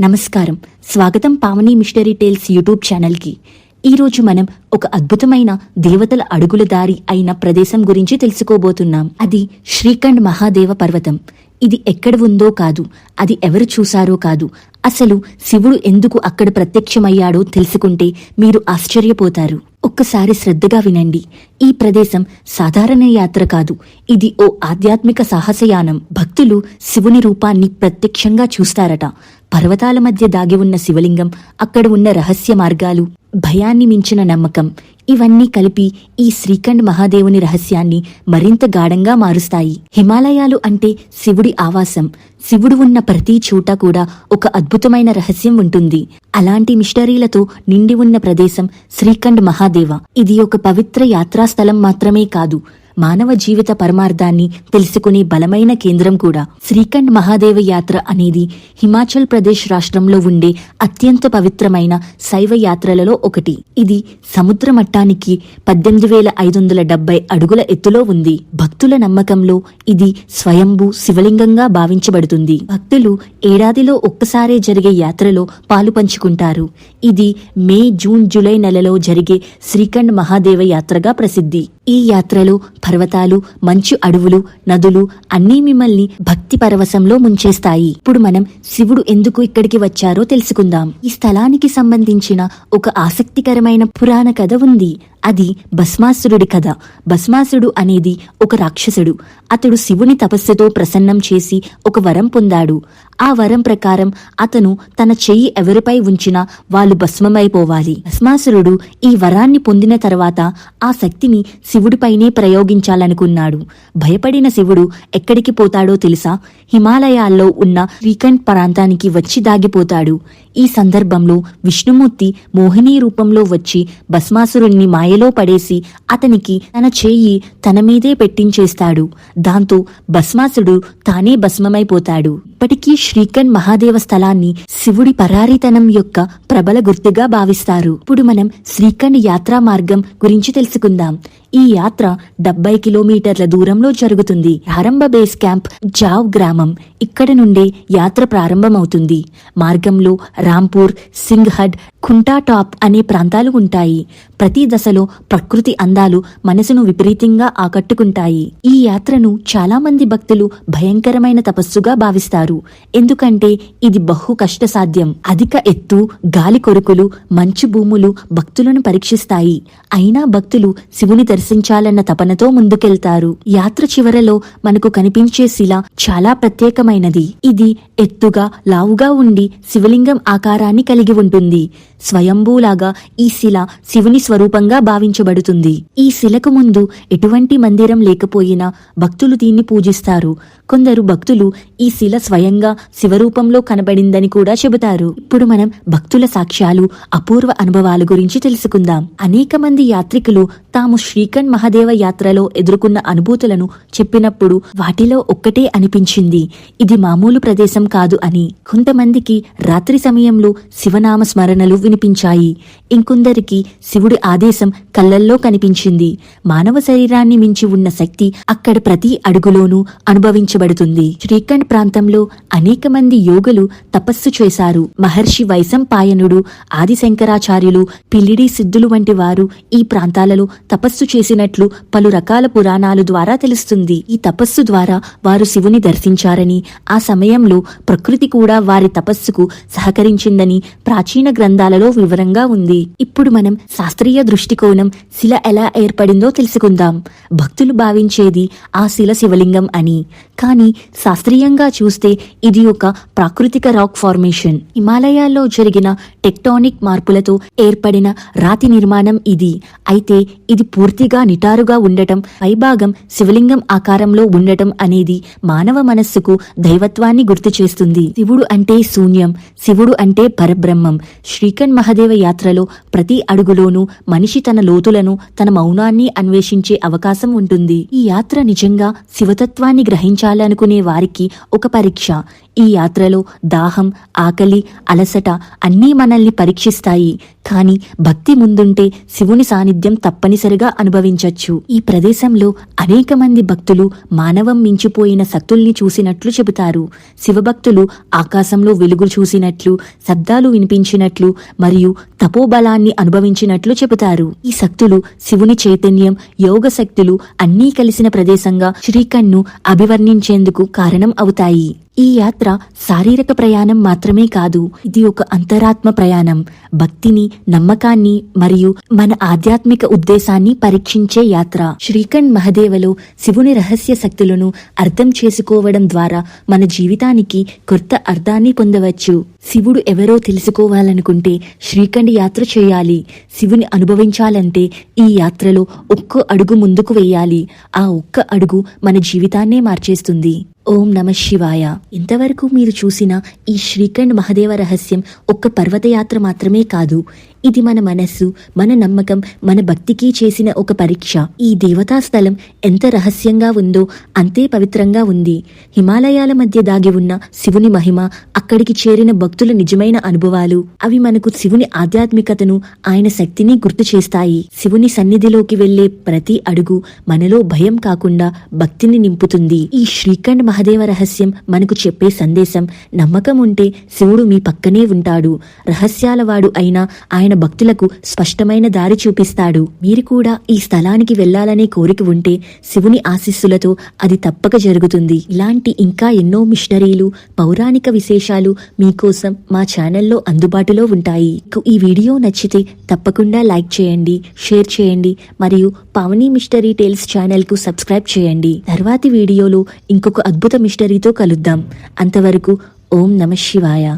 నమస్కారం. స్వాగతం Pavani mystery tiles YouTube ఛానల్కి. ఈరోజు మనం ఒక అద్భుతమైన దేవతల అడుగుల దారి అయిన ప్రదేశం గురించి తెలుసుకోబోతున్నాం. అది శ్రీఖండ్ మహాదేవ పర్వతం. ఇది ఎక్కడ ఉందో కాదు అది ఎవరు చూశారో కాదు. అసలు శివుడు ఎందుకు అక్కడ ప్రత్యక్షమయ్యాడో తెలుసుకుంటే మీరు ఆశ్చర్యపోతారు. ఒక్కసారి శ్రద్ధగా వినండి. ఈ ప్రదేశం సాధారణ యాత్ర కాదు. ఇది ఓ ఆధ్యాత్మిక సాహసయానం. భక్తులు శివుని రూపాన్ని ప్రత్యక్షంగా చూస్తారట. పర్వతాల మధ్య దాగి ఉన్న శివలింగం అక్కడ ఉన్న రహస్య మార్గాలు భయాన్ని మించిన నమ్మకం. ఇవన్నీ కలిపి ఈ శ్రీఖండ్ మహాదేవుని రహస్యాన్ని మరింత గాఢంగా మారుస్తాయి. హిమాలయాలు అంటే శివుడి ఆవాసం. శివుడు ఉన్న ప్రతి చోట కూడా ఒక అద్భుతమైన రహస్యం ఉంటుంది. అలాంటి మిస్టరీలతో నిండి ఉన్న ప్రదేశం శ్రీఖండ్ మహాదేవ. ఇది ఒక పవిత్ర యాత్రాస్థలం మాత్రమే కాదు. మానవ జీవిత పరమార్థాన్ని తెలుసుకునే బలమైన కేంద్రం కూడా శ్రీఖండ్ మహాదేవ యాత్ర అనేది హిమాచల్ ప్రదేశ్ రాష్ట్రంలో ఉండే అత్యంత పవిత్రమైన శైవ యాత్రలలో ఒకటి. ఇది సముద్ర మట్టానికి పద్దెనిమిది వేల ఐదు వందల డెబ్బై అడుగుల ఎత్తులో ఉంది. భక్తుల నమ్మకంలో ఇది స్వయంభూ శివలింగంగా భావించబడుతుంది. భక్తులు ఏడాదిలో ఒక్కసారే జరిగే యాత్రలో పాలు పంచుకుంటారు. ఇది మే జూన్ జూలై నెలలో జరిగే శ్రీఖండ్ మహాదేవ యాత్రగా ప్రసిద్ధి. ఈ యాత్రలో పర్వతాలు మంచు అడవులు నదులు అన్నీ మిమ్మల్ని భక్తి పరవశంలో ముంచేస్తాయి. ఇప్పుడు మనం శివుడు ఎందుకు ఇక్కడికి వచ్చారో తెలుసుకుందాం. ఈ స్థలానికి సంబంధించిన ఒక ఆసక్తికరమైన పురాణ కథ ఉంది. అది భస్మాసురుడి కథ. భస్మాసురుడు అనేది ఒక రాక్షసుడు. అతడు శివుని తపస్సుతో ప్రసన్నం చేసి ఒక వరం పొందాడు. ఆ వరం ప్రకారం అతను తన చెయ్యి ఎవరిపై ఉంచినా వాళ్ళు భస్మమైపోవాలి భస్మాసురుడు ఈ వరాన్ని పొందిన తర్వాత ఆ శక్తిని శివుడిపైనే ప్రయోగించాలనుకున్నాడు. భయపడిన శివుడు ఎక్కడికి పోతాడో తెలుసా? హిమాలయాల్లో ఉన్న శ్రీకంఠ్ ప్రాంతానికి వచ్చి దాగిపోతాడు. ఈ సందర్భంలో విష్ణుమూర్తి మోహిని రూపంలో వచ్చి భస్మాసురుణ్ణి మాయలో పడేసి అతనికి తన చేయి తన మీదే పెట్టించేస్తాడు. దాంతో భస్మాసుడు తానే భస్మమైపోతాడు. ఇప్పటికీ శ్రీకన్ మహాదేవ స్థలాన్ని శివుడి పరారితనం యొక్క ప్రబల గుర్తుగా భావిస్తారు. ఇప్పుడు మనం శ్రీకండ్ యాత్రా మార్గం గురించి తెలుసుకుందాం. ఈ యాత్ర డెబ్బై కిలోమీటర్ల దూరంలో జరుగుతుంది. ప్రారంభ బేస్ క్యాంప్ జావ్ గ్రామం. ఇక్కడ నుండే యాత్ర ప్రారంభమవుతుంది. మార్గంలో రాంపూర్ సింగ్హడ్ ఖుంటా టాప్ అనే ప్రాంతాలు ఉంటాయి. ప్రతి దశలో ప్రకృతి అందాలు మనసును విపరీతంగా ఆకట్టుకుంటాయి. ఈ యాత్రను చాలా మంది భక్తులు భయంకరమైన తపస్సుగా భావిస్తారు. ఎందుకంటే ఇది బహు కష్టసాధ్యం. అధిక ఎత్తు గాలి కొరుకులు మంచు భూములు భక్తులను పరీక్షిస్తాయి. అయినా భక్తులు శివుని దర్శించాలన్న తపనతో ముందుకెళ్తారు. యాత్ర చివరలో మనకు కనిపించే శిల చాలా ప్రత్యేకమైనది. ఇది ఎత్తుగా లావుగా ఉండి శివలింగం ఆకారాన్ని కలిగి ఉంటుంది. స్వయంభూలాగా ఈ శిల శివుని స్వరూపంగా భావించబడుతుంది. ఈ శిలకు ముందు ఎటువంటి మందిరం లేకపోయినా భక్తులు దీన్ని పూజిస్తారు. కొందరు భక్తులు ఈ శిల స్వయంగా శివరూపంలో కనబడిందని కూడా చెబుతారు. ఇప్పుడు మనం భక్తుల సాక్ష్యాలు అపూర్వ అనుభవాల గురించి తెలుసుకుందాం. అనేక మంది యాత్రికులు తాము శ్రీకంఠ్ మహాదేవ యాత్రలో ఎదుర్కొన్న అనుభూతులను చెప్పినప్పుడు వాటిలో ఒక్కటే అనిపించింది. ఇది మామూలు ప్రదేశం కాదు అని. కొంతమందికి రాత్రి సమయంలో శివనామ స్మరణలు వినిపించాయి. ఇంకొందరికి శివుడి ఆదేశం కళ్ళల్లో కనిపించింది. మానవ శరీరాన్ని మించి ఉన్న శక్తి అక్కడ ప్రతి అడుగులోనూ అనుభవించ అనుభవించబడుతుంది శ్రీఖండ్ ప్రాంతంలో అనేక మంది యోగులు తపస్సు చేశారు. మహర్షి వైశంపాయనుడు ఆదిశంకరాచార్యులు పిల్లిడి సిద్ధులు వంటి వారు ఈ ప్రాంతాలలో తపస్సు చేసినట్లు పలు రకాల పురాణాలు ద్వారా తెలుస్తుంది. ఈ తపస్సు ద్వారా వారు శివుని దర్శించారని ఆ సమయంలో ప్రకృతి కూడా వారి తపస్సుకు సహకరించిందని ప్రాచీన గ్రంథాలలో వివరంగా ఉంది. ఇప్పుడు మనం శాస్త్రీయ దృష్టికోణం శిల ఎలా ఏర్పడిందో తెలుసుకుందాం. భక్తులు భావించేది ఆ శిల శివలింగం అని. కానీ శాస్త్రీయంగా చూస్తే ఇది ఒక ప్రాకృతిక రాక్ ఫార్మేషన్. హిమాలయాల్లో జరిగిన టెక్టానిక్ మార్పులతో ఏర్పడిన రాతి నిర్మాణం ఇది. అయితే ఇది పూర్తిగా నిటారుగా ఉండటం పైభాగం శివలింగం ఆకారంలో ఉండటం అనేది మానవ మనస్సుకు దైవత్వాన్ని గుర్తు చేస్తుంది. శివుడు అంటే శూన్యం శివుడు అంటే పరబ్రహ్మం. శ్రీకన్ మహదేవ యాత్రలో ప్రతి అడుగులోనూ మనిషి తన లోతులను తన మౌనాన్ని అన్వేషించే అవకాశం ఉంటుంది. ఈ యాత్ర నిజంగా శివతత్వాన్ని గ్రహించాలి గ్రహించాలనుకునే వారికి ఒక పరీక్ష. ఈ యాత్రలో దాహం ఆకలి అలసట అన్నీ మనల్ని పరీక్షిస్తాయి. కానీ భక్తి ముందుంటే శివుని సాన్నిధ్యం తప్పనిసరిగా అనుభవించొచ్చు. ఈ ప్రదేశంలో అనేక మంది భక్తులు మానవం మించిపోయిన శక్తుల్ని చూసినట్లు చెబుతారు. శివభక్తులు ఆకాశంలో వెలుగు చూసినట్లు శబ్దాలు వినిపించినట్లు మరియు తపోబలాన్ని అనుభవించినట్లు చెబుతారు. ఈ శక్తులు శివుని చైతన్యం యోగ శక్తులు అన్నీ కలిసిన ప్రదేశంగా శ్రీకణ్ను అభివర్ణించేందుకు కారణం అవుతాయి. ఈ యాత్ర శారీరక ప్రయాణం మాత్రమే కాదు ఇది ఒక అంతరాత్మ ప్రయాణం. భక్తిని నమ్మకాన్ని మరియు మన ఆధ్యాత్మిక ఉద్దేశాన్ని పరీక్షించే యాత్ర. శ్రీకండ్ మహదేవలో శివుని రహస్య శక్తులను అర్థం చేసుకోవడం ద్వారా మన జీవితానికి కొత్త అర్థాన్ని పొందవచ్చు. శివుడు ఎవరో తెలుసుకోవాలనుకుంటే శ్రీకండ్ యాత్ర చేయాలి. శివుని అనుభవించాలంటే ఈ యాత్రలో ఒక్క అడుగు ముందుకు వేయాలి. ఆ ఒక్క అడుగు మన జీవితాన్నే మార్చేస్తుంది. ఓం నమ శివాయ. ఇంతవరకు మీరు చూసిన ఈ శ్రీఖండ్ మహదేవ రహస్యం ఒక్క పర్వతయాత్ర మాత్రమే కాదు. ఇది మన మనస్సు మన నమ్మకం మన భక్తికి చేసిన ఒక పరీక్ష. ఈ దేవతా స్థలం ఎంత రహస్యంగా ఉందో అంతే పవిత్రంగా ఉంది. హిమాలయాల మధ్య దాగి ఉన్న శివుని మహిమ అక్కడికి చేరిన భక్తుల నిజమైన అనుభవాలు అవి మనకు శివుని ఆధ్యాత్మికతను ఆయన శక్తిని గుర్తు చేస్తాయి. శివుని సన్నిధిలోకి వెళ్ళే ప్రతి అడుగు మనలో భయం కాకుండా భక్తిని నింపుతుంది. ఈ శ్రీఖండ్ మహదేవ రహస్యం మనకు చెప్పే సందేశం నమ్మకం ఉంటే శివుడు మీ పక్కనే ఉంటాడు. రహస్యాల వాడు అయినా ఆయన తన భక్తులకు స్పష్టమైన దారి చూపిస్తాడు. మీరు కూడా ఈ స్థలానికి వెళ్ళాలనే కోరిక ఉంటే శివుని ఆశీస్సులతో అది తప్పక జరుగుతుంది. ఇలాంటి ఇంకా ఎన్నో మిషనరీలు పౌరాణిక విశేషాలు మీకోసం మా ఛానల్లో అందుబాటులో ఉంటాయి. ఈ వీడియో నచ్చితే తప్పకుండా లైక్ చేయండి షేర్ చేయండి మరియు పావని మిస్టరీ టేల్స్ ఛానల్కు సబ్స్క్రైబ్ చేయండి. తర్వాతి వీడియోలో ఇంకొక అద్భుత మిస్టరీతో కలుద్దాం. అంతవరకు ఓం నమ శివాయ.